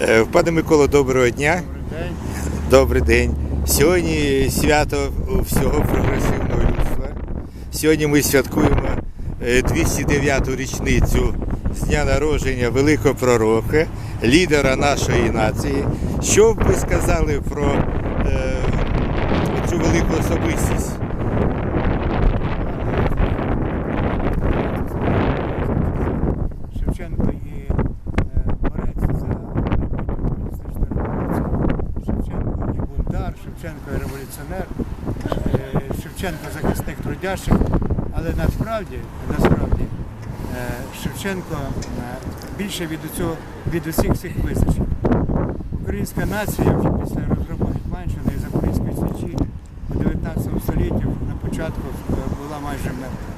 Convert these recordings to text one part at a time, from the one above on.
Е, Пане Миколо, доброго дня. Добрий день. Сьогодні свято всього прогресивного людства. Сьогодні ми святкуємо е, 209-ту річницю з дня народження великого пророка, лідера нашої нації. Що б ви сказали про е, цю велику особистість? Шевченко є е, борець за майбутнє комуністичну революцію. Шевченко і бунтар, Шевченко революціонер, е, Шевченко захисник трудящих. Але насправді, насправді е, Шевченко е, більше від цього від усіх цих визначень. Українська нація вже після розгрому Гетьманщини і Запорізької січі у 19 столітті на початку була майже мертва.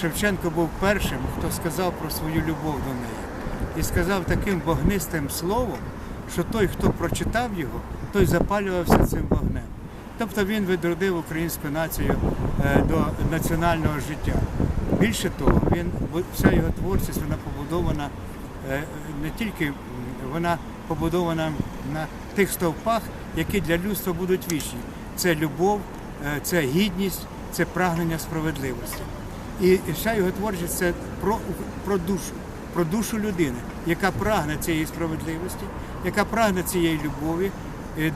Шевченко був першим, хто сказав про свою любов до неї. І сказав таким вогнистим словом, що той, хто прочитав його, той запалювався цим вогнем. Тобто він відродив українську націю е, до національного життя. Більше того, він, вся його творчість вона побудована е, не тільки вона побудована на тих стовпах, які для людства будуть вічні. Це любов, е, це гідність, це прагнення справедливості. І вся його творчість це про, про душу, про душу людини, яка прагне цієї справедливості, яка прагне цієї любові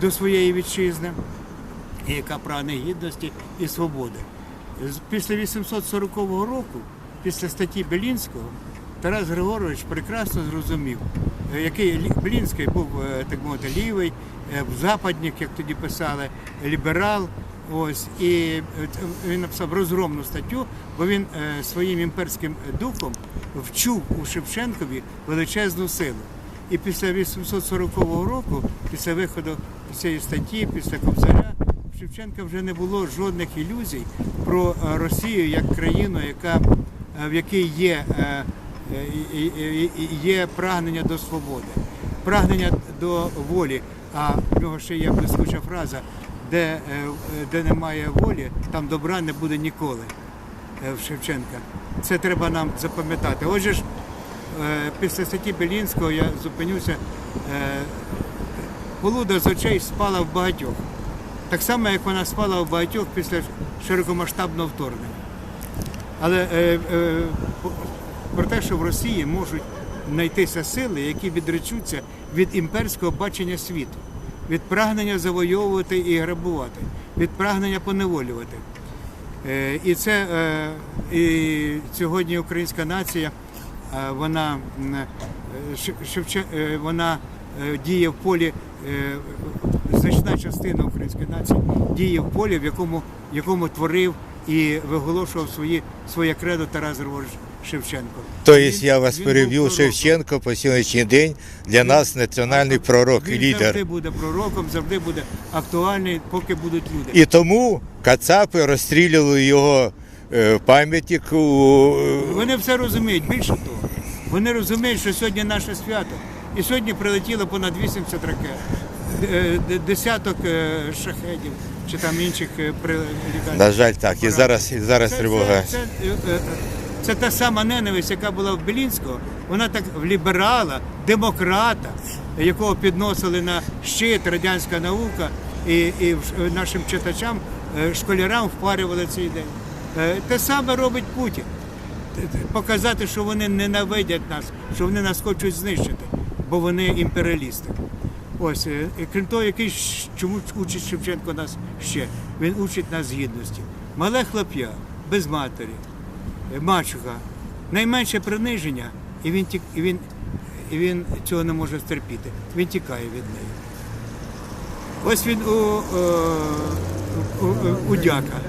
до своєї вітчизни, яка прагне гідності і свободи. Після 840 року, після статті Белінського, Тарас Григорович прекрасно зрозумів, е, який лі- Белінський був, е, так мовити, лівий, е, западник, як тоді писали, ліберал. Ось і е, він написав розгромну статтю, бо він е, своїм імперським духом вчув у Шевченкові величезну силу. І після 840 року, після виходу цієї статті, після Кобзаря, в Шевченка вже не було жодних ілюзій про е, Росію як країну, яка, е, в якій є, е, є прагнення до свободи, прагнення до волі. А в нього ще є блискуча фраза, де, де немає волі, там добра не буде ніколи в Шевченка. Це треба нам запам'ятати. Отже ж, після статті Белінського я зупинюся. е, Полуда з очей спала в багатьох. Так само, як вона спала в багатьох після широкомасштабного вторгнення. Але е, е, про те, що в Росії можуть знайтися сили, які відречуться від імперського бачення світу, від прагнення завойовувати і грабувати, від прагнення поневолювати. Е, І це е, і сьогодні українська нація, е, вона, е, Шев- Шевче- е, вона е, діє в полі, е, значна частина української нації діє в полі, в якому, в якому творив і виголошував свої, своє кредо Тарас Григорович Шевченко. Тобто Він- я вас він пророком. Шевченко по сьогоднішній день для нас національний пророк і лідер. завжди буде пророком, завжди буде актуальний, поки будуть люди. І тому кацапи розстрілювали його е, пам'ятник у е, Вони все розуміють. Більше того, вони розуміють, що сьогодні наше свято. І сьогодні прилетіло понад 80 ракет, е, десяток е, шахедів чи там інших е, прилітань. На жаль, так. І зараз, і зараз Це, тривога. це, це, е, е, це та сама ненависть, яка була в Белінського. Вона так в ліберала, демократа, якого підносили на щит радянська наука, і, і нашим читачам, школярам впарювали цей день. Те саме робить Путін. Показати, що вони ненавидять нас, що вони нас хочуть знищити, бо вони імперіалісти. Ось, е, крім того, який чому учить Шевченко нас ще? Він учить нас гідності. Мале хлоп'я, без матері, е, мачуха, найменше приниження, і він, тік, і, він, і він цього не може стерпіти. Він тікає від неї. Ось він у, е, у, у, у дяка.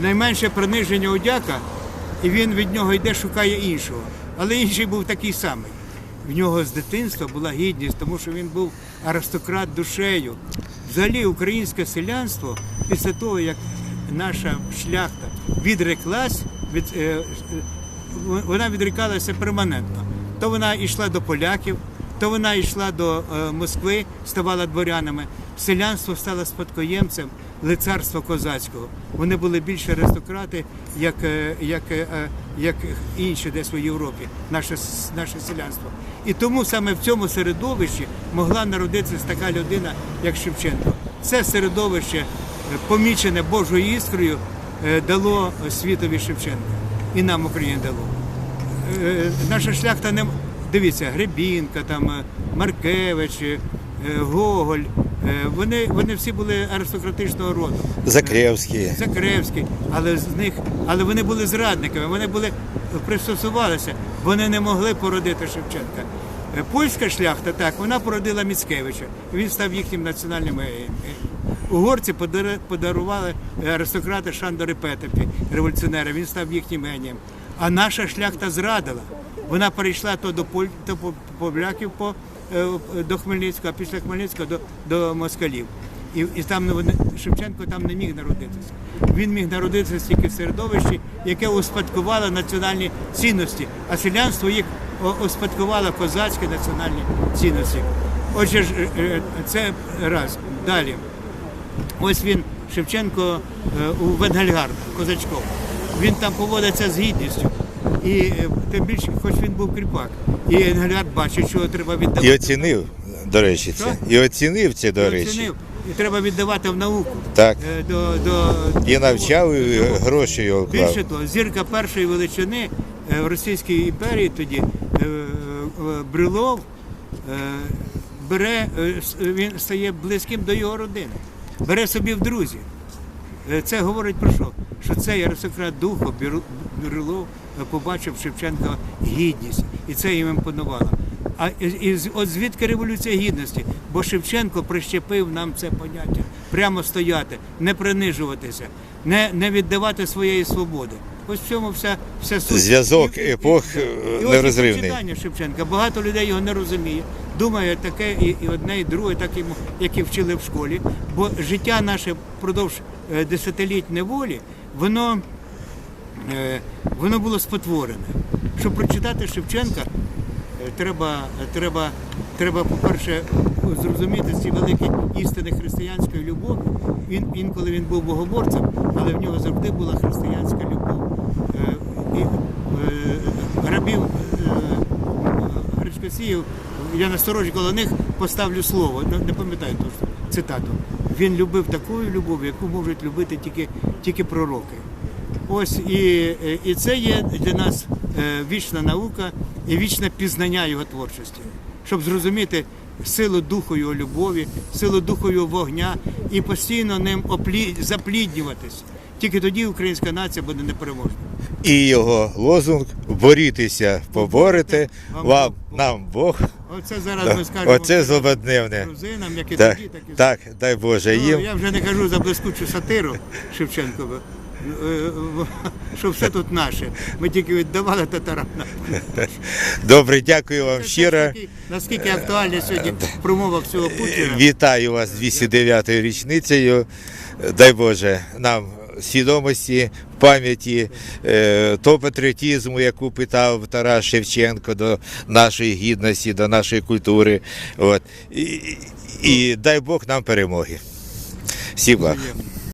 Найменше приниження у дяка, і він від нього йде, шукає іншого. Але інший був такий самий. В нього з дитинства була гідність, тому що він був аристократ душею. Взагалі українське селянство після того, як наша шляхта відреклась, від, е, вона відрікалася перманентно. То вона йшла до поляків, то вона йшла до е, Москви, ставала дворянами. Селянство стало спадкоємцем лицарства козацького. Вони були більше аристократи, як, е, як е, як інші десь у Європі, наше, наше селянство. І тому саме в цьому середовищі могла народитися така людина, як Шевченко. Це середовище, е, помічене Божою іскрою, е, дало світові Шевченка. І нам Україні дало. Е, наша шляхта не дивіться, Гребінка, там е, Маркевич, е, Гоголь. Е, Вони, вони всі були аристократичного роду. Закревський. Закревський, але з них, але вони були зрадниками, вони були пристосувалися, вони не могли породити Шевченка. Е, Польська шляхта, так, вона породила Міцкевича. Він став їхнім національним героєм. Угорці подарували аристократи Шандори Петепі, революціонера, він став їхнім генієм. А наша шляхта зрадила. Вона перейшла то до поляків по е, до Хмельницького, а після Хмельницького до, до москалів. І, і там Шевченко там не міг народитися. Він міг народитися тільки в середовищі, яке успадкувало національні цінності, а селянство їх успадкувало козацькі національні цінності. Отже, е, е, це раз. Далі. Ось він, Шевченко, е, у Венгельгард, козачком. Він там поводиться з гідністю. І е, тим більше, хоч він був кріпак. І Енгельгард бачить, що треба віддавати. І оцінив, до речі, це. Що? І оцінив це, до І речі. оцінив. І треба віддавати в науку. Так. Е, До, до, І навчав, і гроші його вклав. Більше того, зірка першої величини е, в Російській імперії тоді е, е, Брилов е, бере, е, с- він стає близьким до його родини, бере собі в друзі. Е, Це говорить про що? Що цей аристократ духу Біру- Брилов е, побачив Шевченка гідність, і це їм імпонувало. А і- і от звідки революція гідності? Бо Шевченко прищепив нам це поняття прямо стояти, не принижуватися, не, не віддавати своєї свободи. Ось в цьому вся, вся суть. Зв'язок і- епох, і- е, і нерозривний. прочитання Шевченка. Багато людей його не розуміє. Думає таке і, і одне, і друге, так і, як і вчили в школі. Бо життя наше впродовж е, десятиліть неволі, воно, воно було спотворене. Щоб прочитати Шевченка, е, треба, треба, треба, по-перше, зрозуміти ці великі істини християнської любові. Він інколи він був богоборцем, але в нього завжди була християнська любов. Е, І е, грабів е, Гречкосіїв, я насторожі коло них поставлю слово, не пам'ятаю точно цитату. Він любив такою любов'ю, яку можуть любити тільки, тільки пророки. Ось і, і це є для нас е, вічна наука і вічне пізнання його творчості, щоб зрозуміти силу духу його любові, силу духу його вогня і постійно ним оплі... запліднюватись. Тільки тоді українська нація буде непереможна. І його лозунг борітеся, поборете, вам, нам Бог. Оце зараз ми скажемо Оце злободневне. грузинам, як і Так, тоді, так і так, дай Боже Ну, їм. я вже не кажу за блискучу сатиру Шевченкову, в- що все тут наше. Ми тільки віддавали татарам. Добре, дякую вам щиро. наскільки- Наскільки актуальна сьогодні промова всього Путіна. Вітаю вас з 209-ю річницею. Дай Боже нам свідомості, пам'яті, е, того патріотизму, яку питав Тарас Шевченко до нашої гідності, до нашої культури. От. І, і дай Бог нам перемоги. Всі благ.